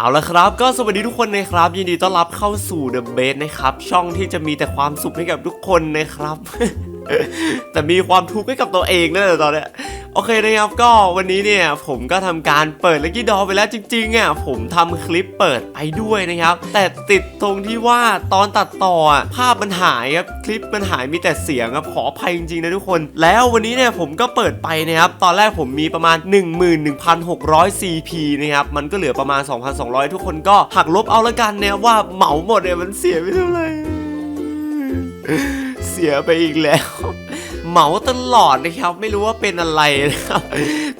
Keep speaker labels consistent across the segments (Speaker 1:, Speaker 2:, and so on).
Speaker 1: เอาละครับก็สวัสดีทุกคนนะครับ ยินดีต้อนรับเข้าสู่ The Base นะครับ ช่องที่จะมีแต่ความสุขให้กับทุกคนนะครับ แต่มีความทุกข์ให้กับตัวเองนั่นแหละตอนเนี้ยโอเคนะครับก็วันนี้เนี่ยผมก็ทำการเปิด Lucky Door ไปแล้วจริงๆอะผมทำคลิปเปิดไปด้วยนะครับ แต่ติดตรงที่ว่าตอนตัดต่อภาพมันหายครับคลิปมันหายมีแต่เสียงครับขออภัยจริงๆนะทุกคน แล้ววันนี้เนี่ยผมก็เปิดไปนะครับตอนแรกผมมีประมาณ 11,600 CP นะครับมันก็เหลือประมาณ 2,200 ทุกคนก็หักลบเอาละกันเนี่ยว่าเหมาหมดเนี่ยมันเสียไปเท่าไหร่ เสียไปอีกแล้ว เหมาตลอดนะครับ ไม่รู้ว่าเป็นอะไรนะครับ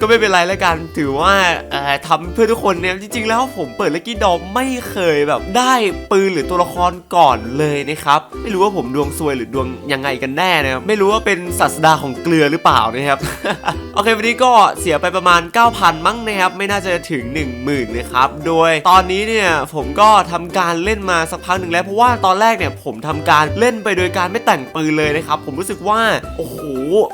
Speaker 1: ก็ไม่เป็นไรแล้วกัน ถือว่าเอ่อทำเพื่อทุกคนเนี่ยจริง ๆ แล้วผมเปิดลักกี้ดอมไม่เคยแบบได้ปืนหรือตัวละครก่อนเลยนะครับ ไม่รู้ว่าผมดวงซวยหรือดวงยังไงกันแน่นะครับ ไม่รู้ว่าเป็นศาสดาของเกลือหรือเปล่านะครับ โอเควันนี้ก็เสียไปประมาณ 9,000 มั้งนะครับ ไม่น่าจะถึง 10,000นะครับ โดยตอนนี้เนี่ยผมก็ทำการเล่นมาสักพักหนึ่งแล้ว เพราะว่าตอนแรกเนี่ยผมทำการเล่นไปโดยการไม่แต่งปืนเลยนะครับ ผมรู้สึกว่า โอ้โห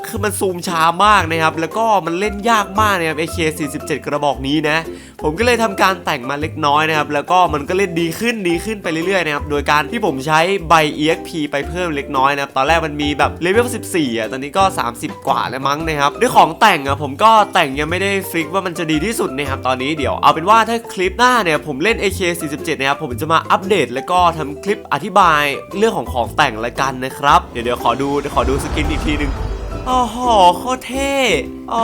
Speaker 1: คือมันซูมช้ามากนะครับ แล้วก็มันเล่นยากมากนะครับ AK47 กระบอกนี้นะ ผมก็เลยทำการแต่งมาเล็กน้อยนะครับ แล้วก็มันก็เล่นดีขึ้นดีขึ้นไปเรื่อยๆนะครับ โดยการที่ผมใช้ใบ EXP ไปเพิ่มเล็กน้อยนะครับ ตอนแรกมันมีแบบเลเวล 14 อะ ตอนนี้ก็ 30 กว่าแล้วมั้งนะครับ ด้วยของแต่งอะผมก็แต่งยังไม่ได้ฟิกว่ามันจะดีที่สุดนะครับ ตอนนี้เดี๋ยวเอาเป็นว่าถ้าคลิปหน้าเนี่ยผมเล่น AK47 นะครับ ผมจะมาอัปเดต แล้วก็ทำคลิปอธิบายเรื่องของของแต่งละกันนะครับ เดี๋ยวเดี๋ยวขอดูเดี๋ยวขอดูสกินอีกทีหนึง โอ้โหโคตรเท่โอ้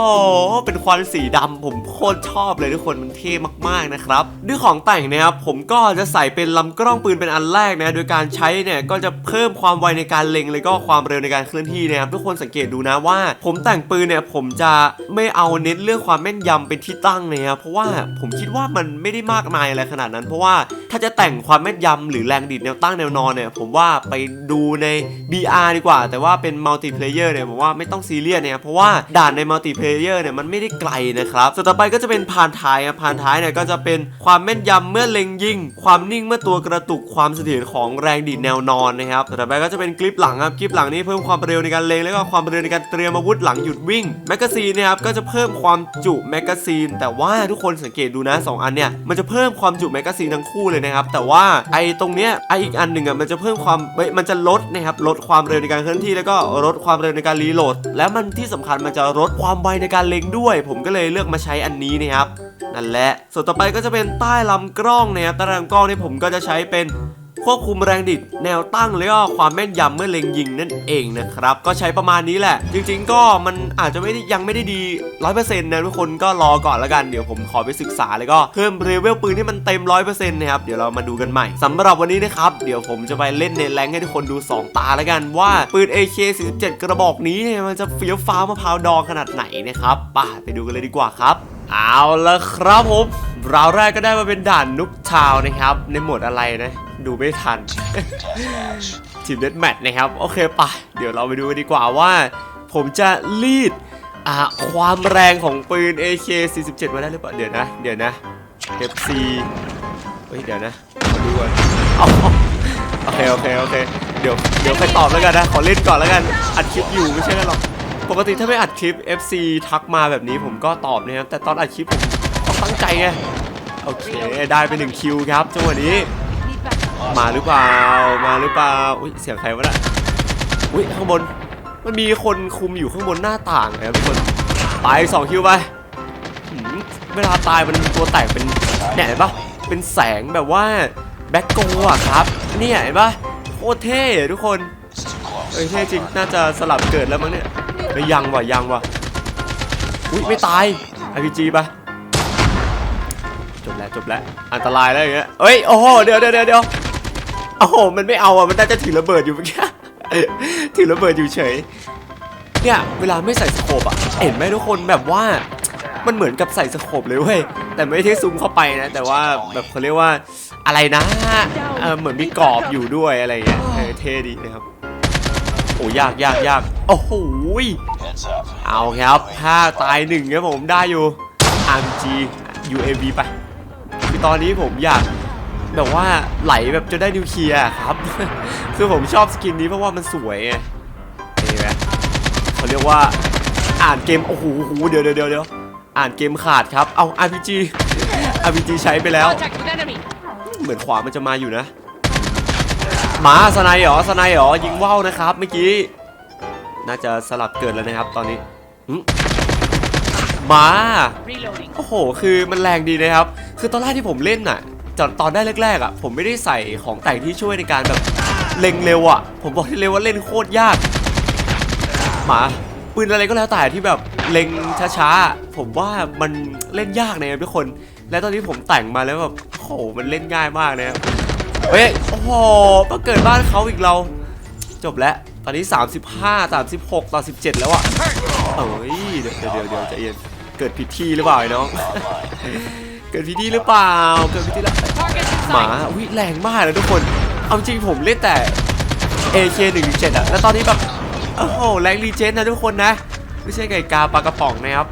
Speaker 1: เป็นควันสีดำผมโคตรชอบเลยทุกคนมันเท่มากๆนะครับด้วยของแต่งนะครับผมก็จะใส่เป็นลำกล้องปืนเป็นอันแรกนะโดยการใช้เนี่ยก็จะเพิ่มความไวในการเล็งแล้วก็ความเร็วในการเคลื่อนที่นะครับทุกคนสังเกตดูนะว่า ผมแต่งปืนเนี่ยผมจะไม่เอาเน้นเรื่องความแม่นยำเป็นที่ตั้งนะครับเพราะว่าผมคิดว่ามันไม่ได้มากมายอะไรขนาดนั้น เพราะว่าถ้าจะแต่งความแม่นยำหรือแรงดีดแนวตั้งแนวนอนเนี่ยผมว่าไปดูใน BR ดีกว่า แต่ว่าเป็นมัลติเพลเยอร์เนี่ยผมว่าไม่ต้องซีเรียสเนี่ยเพราะว่าด่านในมัลติเพลเยอร์เนี่ยมันไม่ได้ไกลนะครับส่วนต่อไปก็จะเป็นพานท้ายอะพานท้ายเนี่ยก็จะเป็นความแม่นยำเมื่อเล็งยิง ความนิ่งเมื่อตัวกระตุกความเสถียรของแรงดีดแนวนอนนะครับส่วนต่อไปก็จะเป็นกริปหลังครับกริปหลังนี่เพิ่มความเร็วในการเล็งแล้วก็ความเร็วในการเตรียมอาวุธหลังหยุดวิ่งแมกกาซีนนะครับก็จะเพิ่มความจุแมกกาซีน แต่ว่าทุกคนสังเกตดูนะสองอันเนี่ยมันจะเพิ่มความจุแมกกาซีนทั้งคู่เลยนะครับแต่ว่าไอ้ตรงเนี้ยไอ้อีกอันหนึ่งอะมันจะเพิ่มความเอ้ยมันจะลดนะครับลดความเร็วในการเคลื่อนที่แล้วก็ลดความเร็วในการรีโหลด แล้วมันที่สำคัญมันจะลดความไวในการเล็งด้วย ผมก็เลยเลือกมาใช้อันนี้นะครับนั่นแหละส่วนต่อไปก็จะเป็นใต้ลำกล้องนะครับใต้ลำกล้องนี่ผมก็จะใช้เป็น ควบคุมแรงดิดแนวตั้งแล้วก็ความแม่นยำเมื่อเล็งยิงนั่นเองนะครับก็ใช้ประมาณนี้แหละ จริง ๆ ก็มันอาจจะไม่ได้ยังไม่ได้ดี100%นต์นะทุกคนก็รอก่อนล้วกันเดี๋ยวผมขอไปศึกษาแล้วก็เพิ่มเลเวลปืนให้มันเต็ม100%นต์นะครับเดี๋ยวเรามาดูกันใหม่สำหรับวันนี้นะครับเดี๋ยวผมจะไปเล่นในแรงให้ทุกคนดู 2 ตาล้วกันว่าปืน AK47 กระบอกนี้เนี่ยมันจะเฟี้ยวฟ้าวมะพร้าวดองขนาดไหนนะครับไป่ะไปดูกันเลยดีกว่าครับเอาละครับผมราวแรกก็ได้มาเป็นด่านนุกชาวนะครับ ในหมดอะไรนะ ดูไม่ทัน ทีมเดดแมทนะครับ โอเคปะเดี๋ยวเราไปดูกันดีกว่าว่า ผมจะรีดความแรงของปืน AK47 มาได้หรือเปล่า เดี๋ยวนะ เดี๋ยวนะ FC เฮ้ย เดี๋ยวนะดูก่อนโอเค โอเค โอเค เดี๋ยว เดี๋ยวไปตอบแล้วกันนะ ขอเล่นก่อนแล้วกัน อัดคลิปอยู่ไม่ใช่กันหรอก ปกติถ้าไม่อัดคลิป FC ทักมาแบบนี้ผมก็ตอบนะครับ แต่ตอนอัดคลิปผมตั้งใจไง โอเค ได้ไปหนึ่งคิวครับจังหวะนี้ มาหรือเปล่า มาหรือเปล่า อุ้ยเสียงใครวะน่ะ อุ้ยข้างบน มันมีคนคุมอยู่ข้างบนหน้าต่างนะครับทุกคน ไปสองคิวไปหืมเวลาตายมันตัวแตกเป็นเนี่ยเห็นปะเป็นแสงแบบว่าแบ็คโกอะครับ เนี่ยเห็นปะโคตรเท่ทุกคน เอ้ยเท่จริง น่าจะสลับเกิดแล้วมั้งเนี่ยไปยังวะยังวะอุ้ยไม่ตาย RPG ปะจบแล้วจบแล้วอันตรายแล้วอย่างเงี้ยเอ้ยโอ้โหเดี๋ยวเดี๋ยวเดี๋ยว อ้โหมันไม่เอาอะมันน่าจะถือระเบิดอยู่เมื่อกี้ถือระเบิดอยู่เฉย เนี่ยเวลาไม่ใส่สโคปอะเห็นไหมทุกคนแบบว่ามันเหมือนกับใส่สโคปเลยเว้ยแต่ไม่ได้ซูมเข้าไปนะ แต่ว่าแบบเขาเรียกว่าอะไรนะเออเหมือนมีกรอบอยู่ด้วยอะไรอย่างเงี้ยเท่ดีนะครับโอ้ยากยากยากโอ้โหเอาครับถ้าตายหนึ่งครับผมได้อยู่ RMG UAV ไปคือตอนนี้ผมอยาก แบบว่าไหลแบบจะได้นิวเคลียร์ครับ คือผมชอบสกินนี้เพราะว่ามันสวยไงเห็นไหมเขาเรียกว่าอ่านเกม โอ้โหเดี๋ยวเดี๋ยวเดี๋ยวอ่านเกมขาดครับ เอา RPG RPG ใช้ไปแล้ว เหมือนขวามันจะมาอยู่นะหมาสไนเหรอสไนเหรอยิงว่าวนะครับเมื่อกี้ น่าจะสลับเกิดแล้วนะครับตอนนี้หมา โอ้โห คือมันแรงดีนะครับ คือตอนแรกที่ผมเล่นน่ะ ตอนตอนได้แรกๆอะ ผมไม่ได้ใส่ของแต่งที่ช่วยในการแบบเล็งเร็วอะ ผมบอกได้เลยว่าเล่นโคตรยาก หมาปืนอะไรก็แล้วแต่ที่แบบเล็งช้าๆ ผมว่ามันเล่นยากนะครับทุกคน และตอนนี้ผมแต่งมาแล้วแบบโอ้โหมันเล่นง่ายมากนะครับเฮ้ยโอ้โหมาเกิดบ้านเขาอีกเรา จบแล้วตอนนี้ 35 36ต่อ17 แล้วอะเอ้ย เดี๋ยวเดี๋ยวเดี๋ยวเดี๋ยวใจเย็น เกิดผิดที่หรือเปล่าไอ้น้อง เกิดผิดที่หรือเปล่า เกิดผิดที่แล้ว
Speaker 2: Target in
Speaker 1: หมา
Speaker 2: sight.
Speaker 1: วิแรงมากเลยทุกคน เอาจริงผมเล่นแต่ AK 1.7อะแล้วตอนนี้แบบ โอ้โห แรงรีเจนนะทุกคนนะ ไม่ใช่ไก่กาปลากระป๋องนะครับ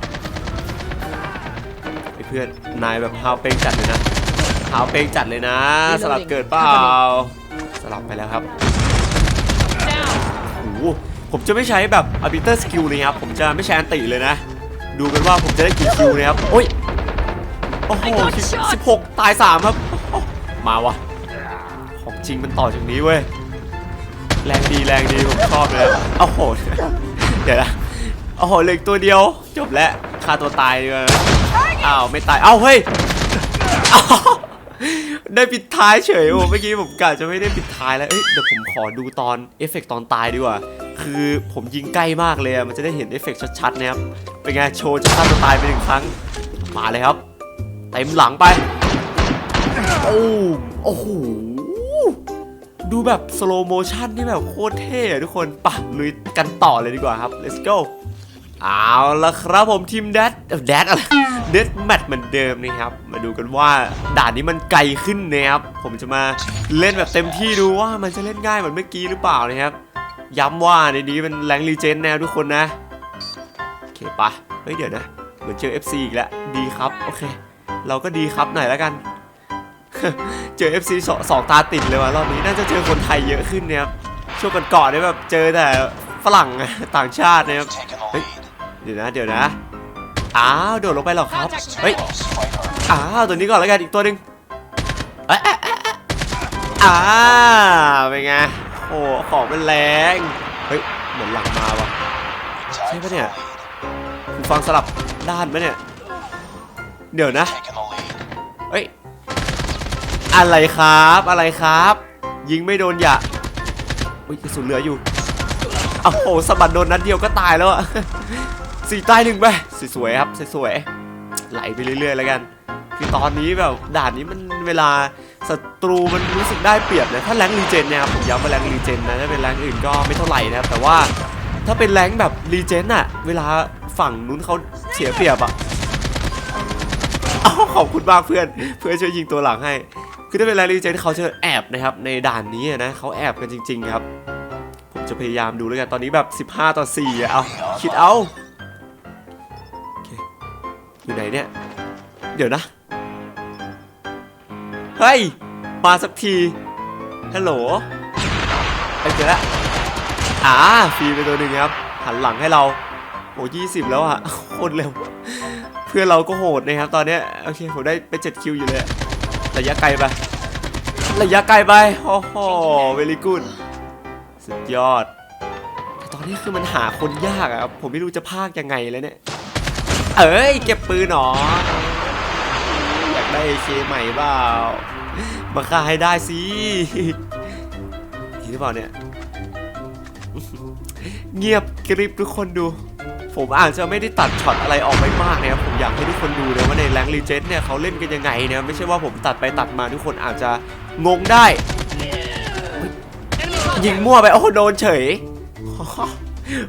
Speaker 1: ไอ้เพื่อน นายแบบฮาวเปงจัดเลยนะฮาวเปงจัดเลยนะ สลับเกิดเปล่า สลับไปแล้วครับ
Speaker 2: Down.
Speaker 1: โอ้โหผมจะไม่ใช้แบบ arbiter skill เลยครับ ผมจะไม่ใช้อันติเลยนะ ดูกันว่าผมจะได้กี่คิวนะครับ โอ้ย โอ้โห
Speaker 2: I got shot
Speaker 1: สิบหกตายสามครับโอ้โหมาวะ ของจริงมันต่อจากนี้เว้ย แรงดีแรงดีผมชอบเลยโอ้โห เดี๋ยวนะโอ้โหเหลืออกตัวเดียว จบแล้วฆ่าตัวตายดีกว่าอ้าวไม่ตาย เอ้าเฮ้ยอ้าวได้ปิดท้ายเฉยโอ้เมื่อกี้ผมกะจะไม่ได้ปิดท้ายแล้ว เอ้ยเดี๋ยวผมขอดูตอนเอฟเฟกต์ตอนตายดีกว่า คือผมยิงใกล้มากเลยอะมันจะได้เห็นเอฟเฟกต์ชัดๆนะครับ เป็นไงโชว์จะฆ่าตัวตายไปหนึ่งครั้ง มาเลยครับ เต็มหลังไป โอ้โอ้โห ดูแบบสโลโมชันที่แบบโคตรเท่อะทุกคนปะลุยกันต่อเลยดีกว่าครับ let's go เอาละครับผมทีมแดดแดดอะไรเดดแมทเหมือนเดิมนะครับ มาดูกันว่าด่านนี้มันไกลขึ้นนะครับ ผมจะมาเล่นแบบเต็มที่ดูว่ามันจะเล่นง่ายเหมือนเมื่อกี้หรือเปล่านะครับ ย้ำว่าในนี้เป็นแรงรีเจนแนวทุกคนนะ โอเคปะเฮ้ยเดี๋ยวนะ เหมือนเจอ FC อีกแล้ว ดีครับ โอเค เราก็ดีครับหน่อยแล้วกัน เจอ FC สสองตาติดเลยว่ะรอบนี้น่าจะเจอคนไทยเยอะขึ้นเนี่ยครับช่วงก่อนๆเนี่ยแบบเจอแต่ฝรั่งต่างชาตินะครับเดี๋ยวนะเดี๋ยวนะอ้าวโดดลงไปหรอครับเฮ้ยอ้าวตัวนี้ก่อนแล้วกันอีกตัวหนึ่งเอ๊ะเอ๊ะเอ๊ะเอ๊ะอ่าเป็นไงโอ้ของมันแรงเฮ้ยเหมือนหลังมาว่ะใช่ปะเนี่ยฟังสลับด้านไหมเนี่ยเดี๋ยวนะ อะไรครับอะไรครับ ยิงไม่โดนอย่าอุ้ยกระสุนเหลืออยู่โอ้โหสะบัดโดนนัดเดียวก็ตายแล้วอะสี่ตายหนึ่งไปสวยๆครับสวยๆไหลไปเรื่อยๆแล้วกัน คือตอนนี้แบบด่านนี้มันเวลาศัตรูมันรู้สึกได้เปรียบนะถ้าแรงรีเจนเนี่ยผมย้ำว่าแรงรีเจนนะถ้าเป็นแรงอื่นก็ไม่เท่าไหร่นะครับแต่ว่าถ้าเป็นแรงแบบรีเจนอะเวลาฝั่งนู้นเขาเสียเปรียบอะอ้าวขอบคุณมากเพื่อน เพื่อช่วยยิงตัวหลังให้ คือถ้าเป็นแรงรีเจนเขาจะแอบนะครับในด่านนี้นะเขาแอบกันจริง ๆ ครับ ผมจะพยายามดูแล้วกันตอนนี้แบบ 15 ต่อ4อะเอาคิดเอาอยู่ไหนเนี่ย เดี๋ยวนะ เฮ้ย มาสักที ฮัลโหลไปเจอแล้วอ่าฟรีไปตัวหนึ่งครับ หันหลังให้เราโอ้ยี่สิบแล้วอะโคตรเร็ว เพื่อนเราก็โหดนะครับตอนนี้ โอเค ผมได้ไป7คิวอยู่เลย ระยะไกลไป ระยะไกลไป โอ้โหเวลีกูดสุดยอด แต่ตอนนี้คือมันหาคนยากอะครับผมไม่รู้จะพากยังไงแล้วเนี่ย เอ้ย เก็บปืนหนอ อยากได้เคใหม่เปล่า มาฆ่าให้ได้สินี่หรือเปล่าเนี่ย เงียบกริบทุกคนดู ผมอาจจะไม่ได้ตัดช็อตอะไรออกไปมากนะครับผมอยากให้ทุกคนดูเนะว่าในแรงรีเจนเนี่ยเขาเล่นกันยังไงนะไม่ใช่ว่าผมตัดไปตัดมาทุกคนอาจจะงงได้ ยิงมั่วไปโอ้โหโดนเฉย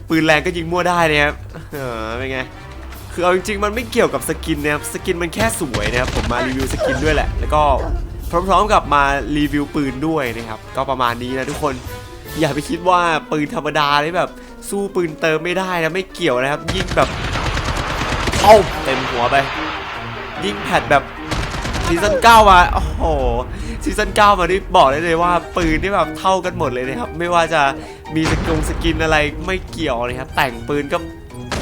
Speaker 1: ปืนแรงก็ยิงมั่วได้นะครับเออเป็นไงคือเอาจริงๆมันไม่เกี่ยวกับสกินนะครับสกินมันแค่สวยนะครับผมมารีวิวสกินด้วยแหละ แล้วก็พร้อมๆกับมารีวิวปืนด้วยนะครับ ก็ประมาณนี้นะทุกคนอย่าไปคิดว่าปืนธรรมดาเลยแบบ สู้ปืนเติมไม่ได้นะไม่เกี่ยวนะครับ ยิงแบบเอ้าเต็มหัวไป ยิงแพดแบบซีซั่น9มาโอ้โหซีซั่น9มานี่บอกได้เลยว่าปืนนี่แบบเท่ากันหมดเลยนะครับ ไม่ว่าจะมีสกงสกินอะไรไม่เกี่ยวเลยครับ แต่งปืนก็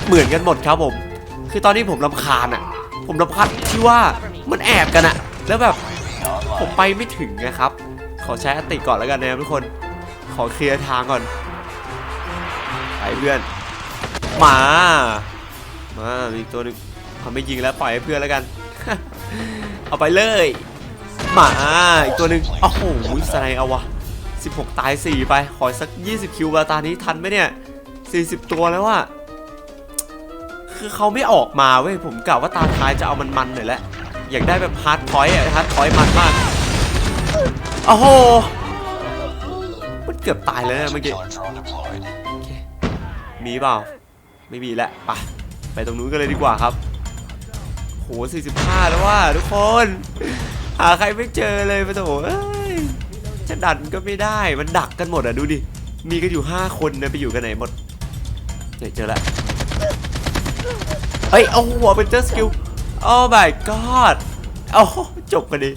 Speaker 1: เหมือนกันหมดครับผม คือตอนนี้ผมลำคาญอะ ผมลำคาญที่ว่ามันแอบกันอะแล้วแบบผมไปไม่ถึงนะครับ ขอใช้อติก่อนแล้วกันนะครับทุกคน ขอเคลียร์ทางก่อน ไปเพื่อนมา มามีอีกตัวหนึงเขาไม่ยิงแล้วปล่อยให้เพื่อนแล้วกัน เอาไปเลยมาอีกตัวหนึ่งโอ้โหสไนเอาวะ16 ตาย 4 ไป ขอสัก 20 คิวบาตานี้ทันไหมเนี่ย 40 ตัวแล้วอะคือเขาไม่ออกมาเว้ย ผมกะว่าตาท้ายจะเอามันมันๆหน่อยแหละ อยากได้แบบฮาร์ดพอยต์อะฮาร์ดพอยต์มันมาก โอ้โห มันเกือบตายเลยเมื่อกี้โอเค มีเปล่า ไม่มีแล้วไปไปตรงนู้นกันเลยดีกว่าครับ โห 45 แล้วว่าทุกคน หาใครไม่เจอเลยปะโถอ้ยจะดันก็ไม่ได้ มันดักกันหมดอะดูดิ มีกันอยู่ 5 คนนะไปอยู่กันไหนหมดเนี่ยเจอแล้วเฮ้ย เอาหัวเป็นเจอสกิล โอ้ my god โอ้จบกันดิ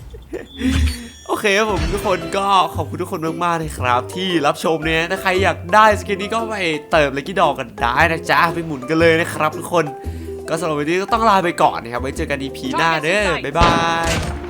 Speaker 1: โอเคครับผมทุกคนก็ขอบคุณทุกคนมากๆเลยครับ ที่รับชมเนี่ยถ้าใครอยากได้สกินนี้ก็ไปเติมเลกิดอกกันได้นะจ๊ะไปหมุนกันเลยนะครับทุกคน ก็สำหรับวันนี้ก็ต้องลาไปก่อนนะครับไว้เจอกัน EP หน้าเด้อบ๊ายบาย